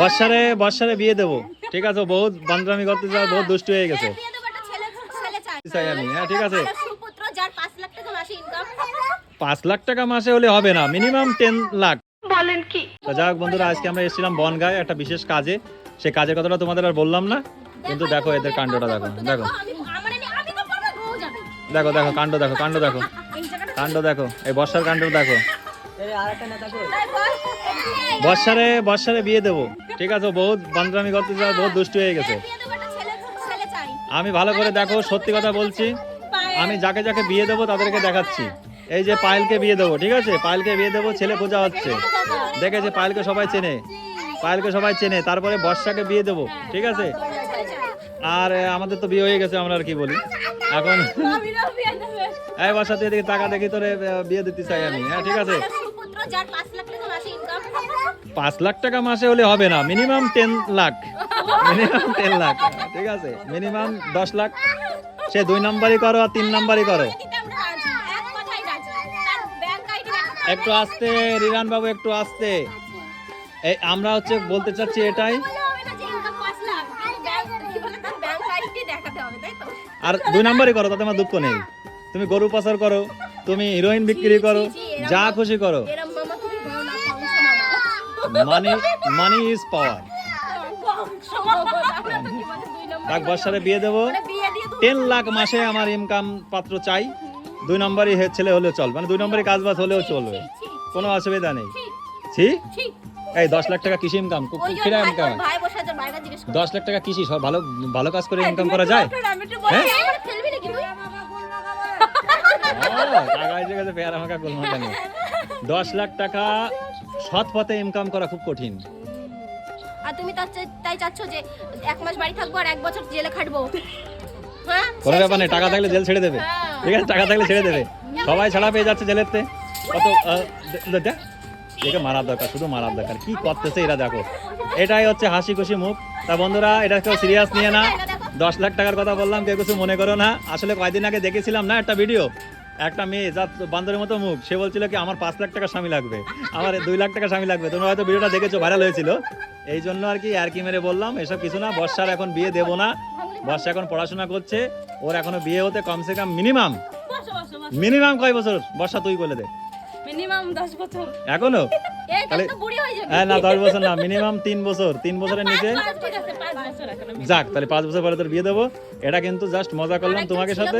বর্ষারে বর্ষারে বিয়ে দেবো। ঠিক আছে বহুত বান্দরামি করতে চায় বহুত দুষ্টু হয়ে গেছে। চাই। আমি হ্যাঁ ঠিক আছে। ভালো সুপুত্র যার পাঁচ লাখ টাকা মাসে ইনকাম পাঁচ লাখ টাকা মাসে হলে হবে না মিনিমাম টেন লাখ। বলেন কি? যাই হোক বন্ধুরা আজকে আমরা এসেছিলাম বনগায় একটা বিশেষ কাজে। সে কাজের কথাটা তোমাদের আর বললাম না কিন্তু দেখো এদের কাণ্ডটা দেখো দেখো দেখো। দেখো কাণ্ড দেখো কাণ্ড দেখো। কাণ্ড দেখো এই বর্ষার কাণ্ড দেখো। বর্ষারে বর্ষারে বিয়ে দেবো। ঠিক আছে বহুত বান্দরামি করতে চায় বহুত দুষ্টু হয়ে গেছে। আমি ভালো করে দেখো সত্যি কথা বলছি। আমি যাকে যাকে বিয়ে দেবো তাদেরকে দেখাচ্ছি। এই যে পায়েলকে বিয়ে দেবো ঠিক আছে? পায়েলকে বিয়ে দেবো ছেলে খোঁজা হচ্ছে। দেখেছে পায়েলকে সবাই চেনে। পায়েলকে সবাই চেনে তারপরে বর্ষাকে বিয়ে দেবো ঠিক আছে? আর আমাদের তো বিয়ে হয়ে গেছে আমরা আর কি বলি? এখন আমিরাও বিয়ে দেবে। এই বর্ষা তুই এদিকে টাকা দেখি তোরে বিয়ে দিতে চাই আমি। হ্যাঁ ঠিক আছে? যার পাঁচ লাখ টাকা মাসে ইনকাম পাঁচ লাখ টাকা মাসে হলে হবে না minimum ten lakh. Minimum ten lakh ঠিক আছে? মিনিমাম দশ লাখ। সে দুই নাম্বারই করো আর তিন নাম্বারই করো। একটু আসতে রিরান বাবু একটু আসতে। এই আমরা হচ্ছে বলতে চাচ্ছি এটাই। আর দুই নাম্বারই করো তাতে আমার দুঃখ নেই। তুমি গরু পাচার করো তুমি হিরোইন বিক্রি করো যা খুশি করো এরম মামা তুমি বলো না কংস মামা মানি মানি ইজ পাওয়ার কংস মামা কি বলে দুই নম্বর ডাক বর্ষারে বিয়ে দেবো। মানে টেন লাখ মাসে আমার ইনকাম পাত্র চাই। দুই নম্বরই হে- ছেলে হলেও চল মানে দুই নম্বরই কাজ বাজ হলেও চলবে। কোনো অসুবিধা নেই। ছি এই দশ লাখ টাকা কৃষি ইনকাম কিরা ইনকাম দশ লাখ টাকা কৃষি সব ভালো ভালো কাজ করে ইনকাম করা যায়? হ্যাঁ? নিয়ে। দশ লাখ টাকা সৎ পথে ইনকাম করা খুব কঠিন। আর তুমি তাই চাচ্ছ যে এক মাস বাড়ি থাকব আর এক বছর জেলে খাটবো? হ্যাঁ? কোনো ব্যাপার নেই টাকা থাকলে জেল ছেড়ে দেবে। হ্যাঁ। ঠিক আছে টাকা থাকলে ছেড়ে দেবে। সবাই ছাড়া পেয়ে যাচ্ছে জেলেতে কত একে মারার দরকার শুধু মারার দরকার। কি করতেছে এরা দেখো। এটাই হচ্ছে হাসি খুশি মুখ। তা বন্ধুরা এটা কেউ সিরিয়াস নিয়ে না। দশ লাখ টাকার কথা বললাম কেউ কিছু মনে করো না। আসলে কয়েকদিন আগে দেখেছিলাম না একটা ভিডিও? একটা মেয়ে যা বান্দরের মতো মুখ সে বলছিল কি আমার পাঁচ লাখ টাকা স্বামী লাগবে আমার দুই লাখ টাকা স্বামী লাগবে। তোমরা হয়তো ভিডিওটা দেখেছ ভাইরাল হয়েছিল। এই জন্য আর কি আর কি মেরে বললাম এসব কিছু না। বর্ষার এখন বিয়ে দেবো না। বর্ষা এখন পড়াশোনা করছে ওর এখনও বিয়ে হতে কমসে কম মিনিমাম মিনিমাম কয় বছর? বর্ষা তুই বলে দে। মিনিমাম দশ বছর। এখনও? তাহলে- বুড়ি হয়ে যাবে। হ্যাঁ না দশ বছর না মিনিমাম তিন বছর। তিন বছরের নিচে ঠিক আছে পাঁচ বছর এখন যাক তাহলে পাঁচ বছর পরে তোর বিয়ে দেবো। এটা কিন্তু জাস্ট মজা করলাম তোমাকে সাথে।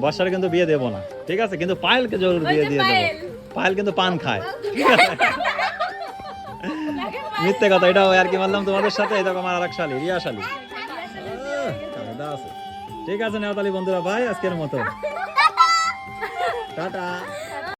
বর্ষার কিন্তু বিয়ে দেবো না। ঠিক আছে কিন্তু পায়েলকে জরুর বিয়ে দিয়ে দেবো। পায়েল। কিন্তু পান খায়। ঠিক আছে মিথ্যে কথা এটাও আর কি বললাম তোমাদের সাথে। দেখো আমার আরেক শালি রিয়া শালি। কায়দা আছে। ঠিক আছে নেওয়াতালি বন্ধুরা ভাই আজকের মতো। টাটা।